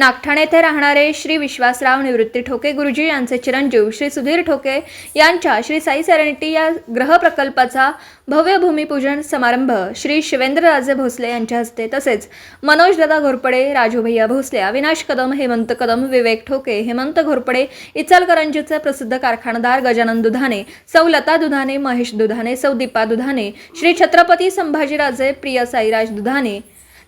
नागठाणे येथे राहणारे श्री विश्वासराव निवृत्ती ठोके गुरुजी यांचे चिरंजीव श्री सुधीर ठोके यांच्या श्री साई सेरेनिटी या ग्रह प्रकल्पाचा भव्य भूमिपूजन समारंभ श्री शिवेंद्रराजे भोसले यांच्या हस्ते तसेच मनोजदादा घोरपडे राजूभैया भोसले अविनाश कदम हेमंत कदम विवेक ठोके हेमंत घोरपडे इचलकरंजीचे प्रसिद्ध कारखानदार गजानन दुधाने सौ लता दुधाने महेश दुधाने सौ दीपा दुधाने श्री छत्रपती संभाजीराजे प्रिय साईराज दुधाने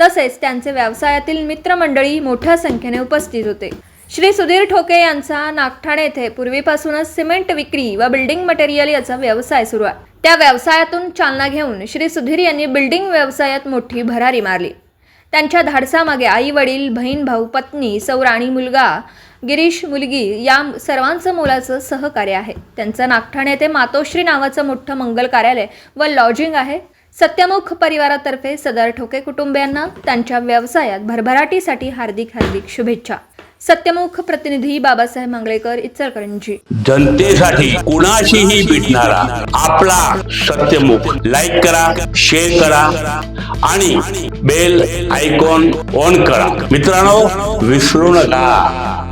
तसेच त्यांचे व्यवसायातील मित्रमंडळी मोठ्या संख्येने उपस्थित होते. श्री सुधीर ठोके यांचा नागठाणे येथे पूर्वीपासूनच सिमेंट विक्री व बिल्डिंग मटेरियल याचा व्यवसाय सुरू आहे. त्या व्यवसायातून चालना घेऊन श्री सुधीर यांनी बिल्डिंग व्यवसायात मोठी भरारी मारली. त्यांच्या धाडसामागे आई वडील बहीण भाऊ पत्नी सौराणी मुलगा गिरीश मुलगी या सर्वांचं मोलाचं सहकार्य आहे. त्यांचं नागठाणे येथे मातोश्री नावाचं मोठं मंगल कार्यालय व लॉजिंग आहे. सत्यमुख परिवारातर्फे सदर ठोके कुटुंबियांना त्यांच्या व्यवसायात भरभराटीसाठी हार्दिक हार्दिक शुभेच्छा. सत्यमुख प्रतिनिधी बाबासाहेब मंगळेकर इचलकरंजी. जनतेसाठी कुणाशीही भेटणारा आपला सत्यमुख लाईक करा शेअर करा आणि बेल आयकॉन ऑन करा. मित्रांनो विसरू नका.